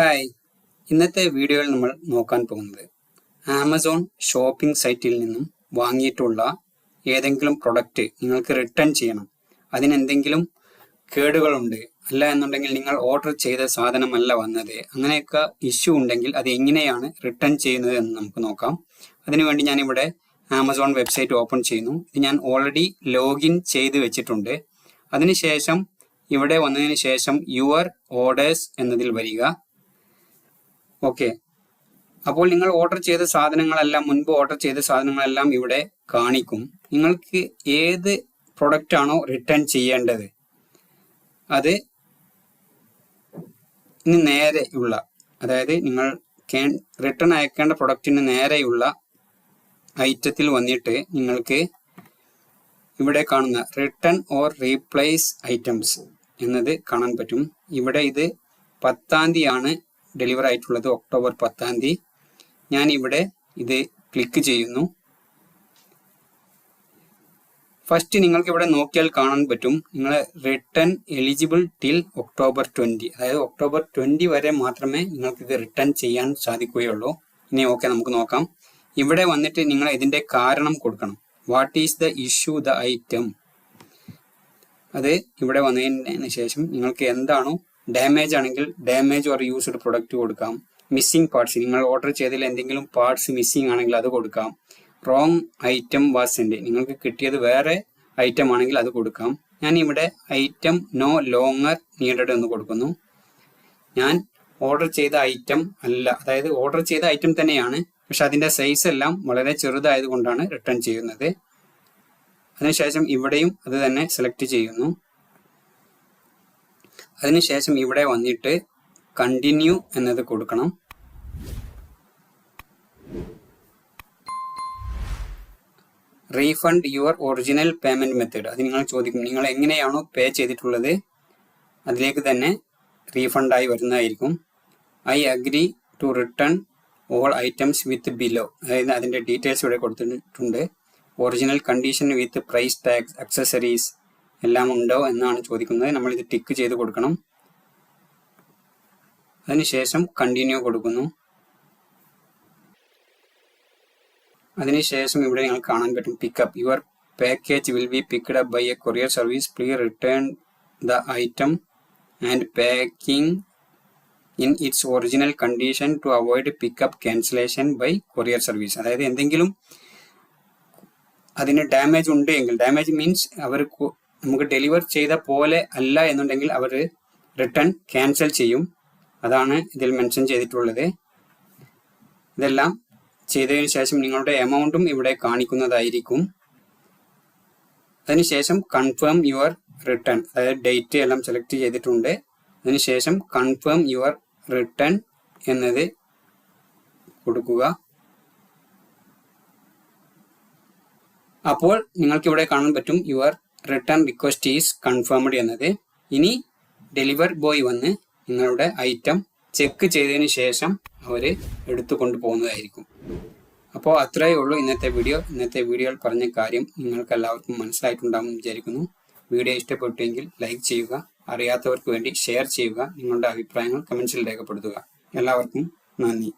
Hi. ഇന്നത്തെ വീഡിയോയിൽ നമ്മൾ നോക്കാൻ പോകുന്നത് ആമസോൺ ഷോപ്പിംഗ് സൈറ്റിൽ നിന്നും വാങ്ങിയിട്ടുള്ള ഏതെങ്കിലും പ്രൊഡക്റ്റ് നിങ്ങൾക്ക് റിട്ടേൺ ചെയ്യണം. അതിനെന്തെങ്കിലും കേടുകളുണ്ട്. അല്ല എന്നുണ്ടെങ്കിൽ നിങ്ങൾ ഓർഡർ ചെയ്ത സാധനമല്ല വന്നത്. അങ്ങനെയൊക്കെ ഇഷ്യൂ ഉണ്ടെങ്കിൽ അത് എങ്ങനെയാണ് റിട്ടേൺ ചെയ്യുന്നത് എന്ന് നമുക്ക് നോക്കാം. അതിനുവേണ്ടി ഞാനിവിടെ ആമസോൺ വെബ്സൈറ്റ് ഓപ്പൺ ചെയ്യുന്നു. ഇത് ഞാൻ ഓൾറെഡി ലോഗിൻ ചെയ്ത് വെച്ചിട്ടുണ്ട്. അതിനുശേഷം ഇവിടെ വന്നതിന് ശേഷം യുവർ ഓർഡേഴ്സ് എന്നതിൽ വരിക. ഓക്കെ അപ്പോൾ നിങ്ങൾ ഓർഡർ ചെയ്ത സാധനങ്ങളെല്ലാം മുൻപ് ഓർഡർ ചെയ്ത സാധനങ്ങളെല്ലാം ഇവിടെ കാണിക്കും. നിങ്ങൾക്ക് ഏത് പ്രൊഡക്റ്റ് ആണോ റിട്ടേൺ ചെയ്യേണ്ടത്? അത് ഇനി നേരെയുള്ള അതായത് നിങ്ങൾ റിട്ടേൺ അയക്കേണ്ട പ്രൊഡക്റ്റിന് നേരെയുള്ള ഐറ്റത്തിൽ വന്നിട്ട് നിങ്ങൾക്ക് ഇവിടെ കാണുന്ന റിട്ടേൺ ഓർ റീപ്ലേസ് ഐറ്റംസ് എന്നത് കാണാൻ പറ്റും. ഇവിടെ ഇത് പത്താം തീയതിയാണ് ഡെലിവർ ആയിട്ടുള്ളത് ഒക്ടോബർ പത്താം തീയതി. ഞാൻ ഇവിടെ ഇത് ക്ലിക്ക് ചെയ്യുന്നു. ഫസ്റ്റ് നിങ്ങൾക്ക് ഇവിടെ നോക്കിയാൽ കാണാൻ പറ്റും. നിങ്ങൾ return eligible till October twenty അതായത് ഒക്ടോബർ ട്വന്റി വരെ മാത്രമേ നിങ്ങൾക്ക് ഇത് റിട്ടേൺ ചെയ്യാൻ സാധിക്കുകയുള്ളൂ. ഇനി ഓക്കെ നമുക്ക് നോക്കാം. ഇവിടെ വന്നിട്ട് നിങ്ങൾ ഇതിന്റെ കാരണം കൊടുക്കണം. What is the issue the item അത് ഇവിടെ വന്നതിന് ശേഷം നിങ്ങൾക്ക് എന്താണോ ഡാമേജ് ആണെങ്കിൽ ഡാമേജ് ഓർ യൂസ്ഡ് പ്രൊഡക്റ്റ് കൊടുക്കാം. മിസ്സിംഗ് പാർട്സ് നിങ്ങൾ ഓർഡർ ചെയ്തതിൽ എന്തെങ്കിലും പാർട്സ് മിസ്സിംഗ് ആണെങ്കിൽ അത് കൊടുക്കാം. റോങ് ഐറ്റം വാസിന്റെ നിങ്ങൾക്ക് കിട്ടിയത് വേറെ ഐറ്റം ആണെങ്കിൽ അത് കൊടുക്കാം. ഞാൻ ഇവിടെ ഐറ്റം നോ ലോങ്ങർ നീഡഡ് എന്ന് കൊടുക്കുന്നു. ഞാൻ ഓർഡർ ചെയ്ത ഐറ്റം അല്ല അതായത് ഓർഡർ ചെയ്ത ഐറ്റം തന്നെയാണ്. പക്ഷെ അതിന്റെ സൈസ് എല്ലാം വളരെ ചെറുതായതുകൊണ്ടാണ് റിട്ടേൺ ചെയ്യുന്നത്. അതിനുശേഷം ഇവിടെയും അത് തന്നെ സെലക്ട് ചെയ്യുന്നു. അതിനുശേഷം ഇവിടെ വന്നിട്ട് കണ്ടിന്യൂ എന്നത് കൊടുക്കണം. Refund your original payment method അത് നിങ്ങൾ ചോദിക്കും നിങ്ങൾ എങ്ങനെയാണോ പേ ചെയ്തിട്ടുള്ളത്? അതിലേക്ക് തന്നെ റീഫണ്ടായി വരുന്നതായിരിക്കും. I agree to return all items with below അതായത് അതിന്റെ ഡീറ്റെയിൽസ് ഇവിടെ കൊടുത്തിട്ടുണ്ട്. Original condition with price tax accessories എല്ലാം ഉണ്ടോ എന്നാണ് ചോദിക്കുന്നത്. നമ്മൾ ഇത് ടിക്ക് ചെയ്ത് കൊടുക്കണം. അതിനുശേഷം കണ്ടിന്യൂ കൊടുക്കുന്നു. അതിനുശേഷം ഇവിടെ നിങ്ങൾ കാണാൻ പറ്റും pickup your package will be picked up by a courier service please return the item and packing in its original condition to avoid pickup cancellation by courier service അതായത് എന്തെങ്കിലും അതിന് ഡാമേജ് ഉണ്ട് എങ്കിൽ ഡാമേജ് മീൻസ് അവർ നമുക്ക് deliver ചെയ്ത പോലെ അല്ല എന്നുണ്ടെങ്കിൽ അവർ റിട്ടേൺ ക്യാൻസൽ ചെയ്യും. അതാണ് ഇതിൽ മെൻഷൻ ചെയ്തിട്ടുള്ളത്. ഇതെല്ലാം ചെയ്തതിന് ശേഷം നിങ്ങളുടെ എമൗണ്ടും ഇവിടെ കാണിക്കുന്നതായിരിക്കും. അതിനുശേഷം കൺഫേം യുവർ റിട്ടേൺ അതായത് ഡേറ്റ് എല്ലാം സെലക്ട് ചെയ്തിട്ടുണ്ട്. അതിനുശേഷം കൺഫേം യുവർ റിട്ടേൺ എന്നത് കൊടുക്കുക. അപ്പോൾ നിങ്ങൾക്ക് ഇവിടെ കാണാൻ പറ്റും your return request is confirmed എന്നത് ഇനി ഡെലിവർ ബോയ് വന്ന് നിങ്ങളുടെ ഐറ്റം ചെക്ക് ചെയ്തതിന് ശേഷം അവർ എടുത്തു കൊണ്ടുപോകുന്നതായിരിക്കും അപ്പോൾ അത്രയേ ഉള്ളൂ ഇന്നത്തെ വീഡിയോ ഇന്നത്തെ വീഡിയോയിൽ പറഞ്ഞ കാര്യം നിങ്ങൾക്ക് എല്ലാവർക്കും മനസ്സിലായിട്ടുണ്ടാകുമെന്ന് വിചാരിക്കുന്നു. വീഡിയോ ഇഷ്ടപ്പെട്ടുവെങ്കിൽ ലൈക്ക് ചെയ്യുക അറിയാത്തവർക്ക് വേണ്ടി ഷെയർ ചെയ്യുക നിങ്ങളുടെ അഭിപ്രായങ്ങൾ കമൻസിൽ രേഖപ്പെടുത്തുക. എല്ലാവർക്കും നന്ദി.